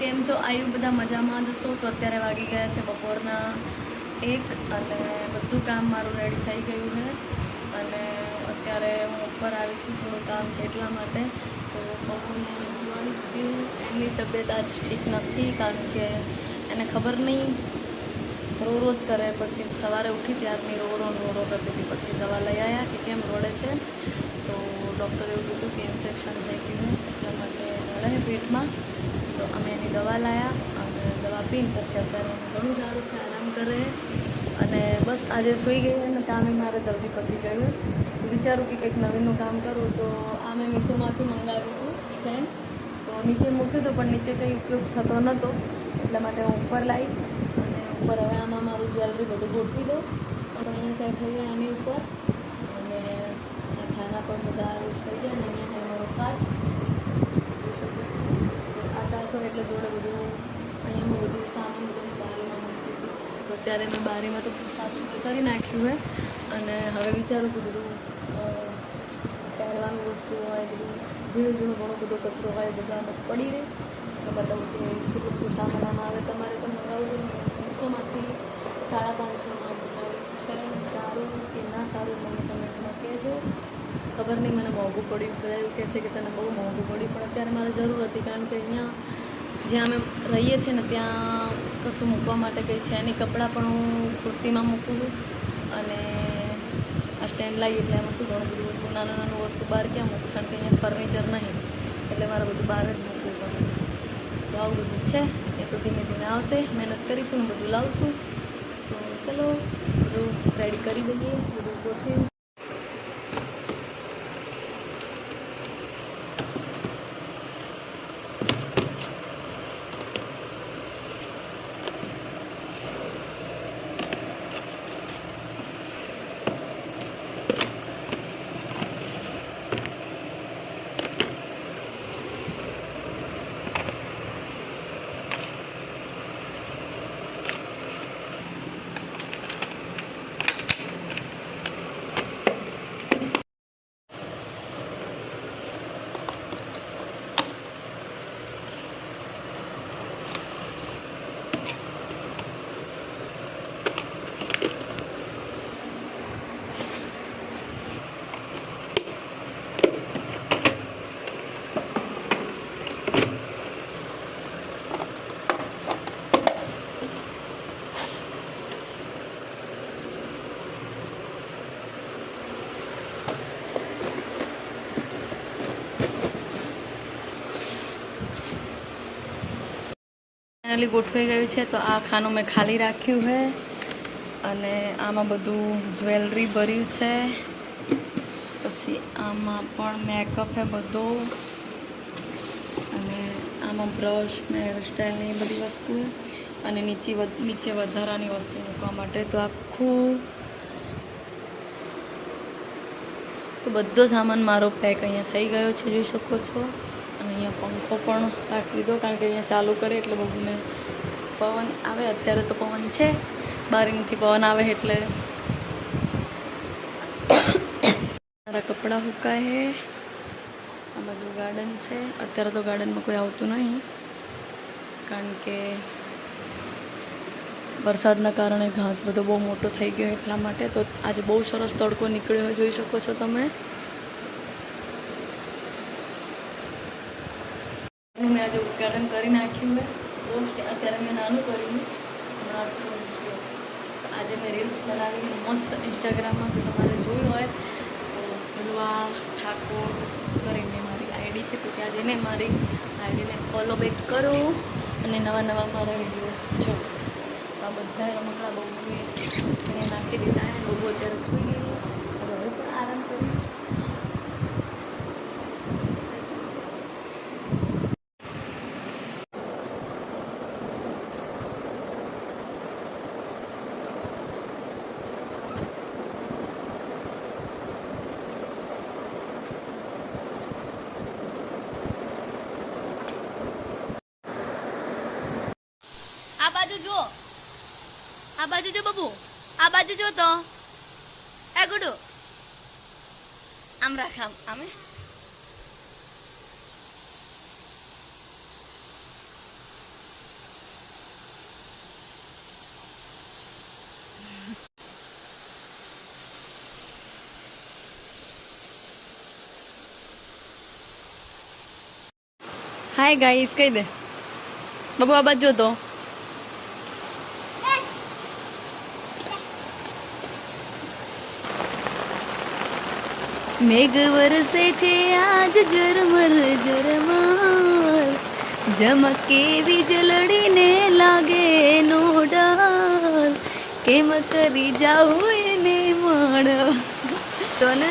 કેમ છો? આયુ બધા મજામાં જશો તો અત્યારે વાગી ગયા છે બપોરના એક અને બધું કામ મારું રેડી થઈ ગયું છે. અને અત્યારે હું ઉપર આવી છું થોડું કામ છે એટલા માટે. તો બપોરને દીધી એમની તબિયત આજ ઠીક નથી કારણ કે એને ખબર નહીં. રો રોજ કરે, પછી સવારે ઉઠી ત્યારની રો રો રો રો કરતી હતી, પછી દવા લઈ આવ્યા કે કેમ રોડે છે. તો ડૉક્ટરે એવું કીધું કે ઇન્ફેક્શન થઈ ગયું એટલા માટે રડે પેટમાં. તો અમે એની દવા લાવ્યા અને દવા પીને પછી અત્યારે ઘણું સારું છે, આરામ કરે. અને બસ આજે સૂઈ ગઈ અને કામે મારે જલ્દી પતી ગયું. વિચારું કે કંઈક નવીનનું કામ કરું તો આ મેં મીશોમાંથી મંગાવ્યું હતું સ્ટેન્ડ તો નીચે મૂક્યું હતું, પણ નીચે કંઈ ઉપયોગ થતો નહોતો. એટલા માટે હું ઉપર લાવી અને ઉપર હવે આમાં મારું જ્વેલરી બધું ગોઠવી દઉં. પણ અહીંયા સેટ થઈ જાય આની ઉપર. અને ખાના પણ બધા યુઝ થઈ જાય અને અહીંયા મારો કાચ જોઈ શકો છો. તો આ કાચ હોય એટલે જોડે બધું અહીંયા મેં બધું સામાન બધું બારીમાં મૂકી દીધું તો અત્યારે મેં બારીમાં તો સાફ સફાઈ કરી નાખ્યું હોય અને હવે વિચારું કે બધું પહેરવાનું વસ્તુ હોય, બધું ઝીણું ઝીણું ઘણો બધો કચરો હોય બધા પડી રહે. તો બતાવું કે કેટલું બધું સામાન આવે. તમારે પણ મંગાવવું જોઈએ મીશોમાંથી સાડા પાંચસોમાં મંગાવ્યું છે. સારું કે સારું મને કમેન્ટમાં કહેજો. ખબર નહીં, મને મોંઘું પડ્યું. બધા કહે છે કે તને બહુ મોંઘું પડ્યું. પણ અત્યારે મારે જરૂર હતી, કારણ કે અહીંયા જ્યાં અમે રહીએ છીએ ને ત્યાં કશું મૂકવા માટે કંઈ છે નહીં. કપડાં પણ હું ખુરશીમાં મૂકું છું અને આ સ્ટેન્ડ લાવી એટલે એમાં શું ઘણું બધું વસ્તુ, નાનું નાનું વસ્તુ બહાર ક્યાં મૂકું? કારણ કે અહીંયા ફર્નિચર નહીં. એટલે મારે બધું બહાર જ મૂકવું પડે. તો આવું બધું છે. એ તો ધીમે ધીમે આવશે. મહેનત કરીશું બધું લાવશું. તો ચલો, બધું રેડી કરી દઈએ, બધું ગોઠવી ફાઇનલી ગોઠવાઈ ગયું છે, તો આ ખાનું મેં ખાલી રાખ્યું છે અને આમાં બધું જ્વેલરી ભર્યું છે. પછી આમાં પણ મેકઅપ છે બધો અને આમાં બ્રશ ને હેરસ્ટાઈલની બધી વસ્તુ અને નીચે નીચે વધારાની વસ્તુ મૂકવા માટે તો આખું તો બધો સામાન મારો પેક અહીંયા થઈ ગયો છે, જોઈ શકો છો. અને અહીંયા પંખો પણ રાખી દીધો, કારણ કે અહીંયા ચાલુ કરે એટલે બહુને પવન આવે. અત્યારે તો પવન છે. બારીમાંથી પવન આવે એટલે મારા કપડાં સુકાય છે આ બાજુ ગાર્ડન છે. અત્યારે તો ગાર્ડનમાં કોઈ આવતું નહીં, કારણ કે વરસાદના કારણે ઘાસ બધો બહુ મોટો થઈ ગયો એટલા માટે. તો આજે બહુ સરસ તડકો નીકળ્યો જોઈ શકો છો તમે. મેં કરી નાખ્યું છે પોસ્ટ અત્યારે મેં નાનું કર્યું. તો આજે મેં રીલ્સ બનાવી મસ્ત ઇન્સ્ટાગ્રામમાં તમારે જોયું હોય તો ફુલવા ઠાકોર કરીને મારી આઈડી છે. તો ત્યાં જઈને મારી આઈડીને ફોલો બેક કરો અને નવા નવા મારા વીડિયો જો. આ બધા રમકડા બહુ મેં નાખી દીધા. બહુ અત્યારે સૂઈ ગઈ હવે પણ આરામ કરીશ. આ બાજુ જો બબુ. આ બાજુ જો તો. એ ગુડુ. આમ રાખ, આમ હાય ગાઈસ કહી દે. બબુ, આ બાજુ તો. મેઘ વરસે છે આજ ઝરમર ઝરમર. જમકે વીજળીને લાગે નો ડર. કેમ કરી જાઉં એને મળ તો ને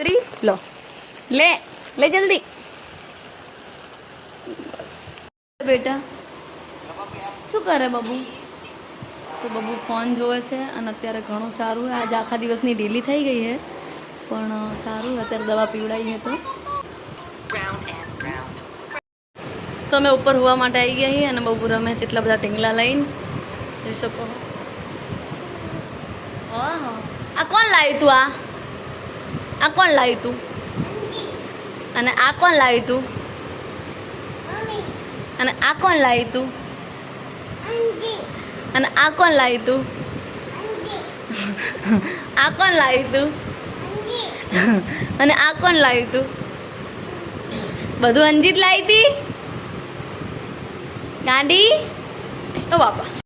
ત્રી લો. લે. લે જલ્દી. બેટા, શું કરે બાબુ? તો બાબુ ફોન જોવે છે અને અત્યારે ઘણું સારું. આજ આખા દિવસની ઢીલી થઈ ગઈ છે, પણ સારું અત્યારે દવા પીવડાવી તો. તો અમે ઉપર હોવા માટે આવી ગયા છીએ અને બબુ રમે છે એટલા બધા ટીંગલા લઈને. જોઈ શકો આ કોણ લાવ્યું તું આ? આ કોણ લાવ્યું તું? અને આ કોણ લાવ્યું તું? અને આ કોણ લાવ્યું તું? અને આ કોણ લાવ્યું તું? આ કોણ લાવ્યું તું? અને આ કોણ લાવ્યું તું? બધું અંજીત લાવી હતી? ગાંડી? ઓ બાપા.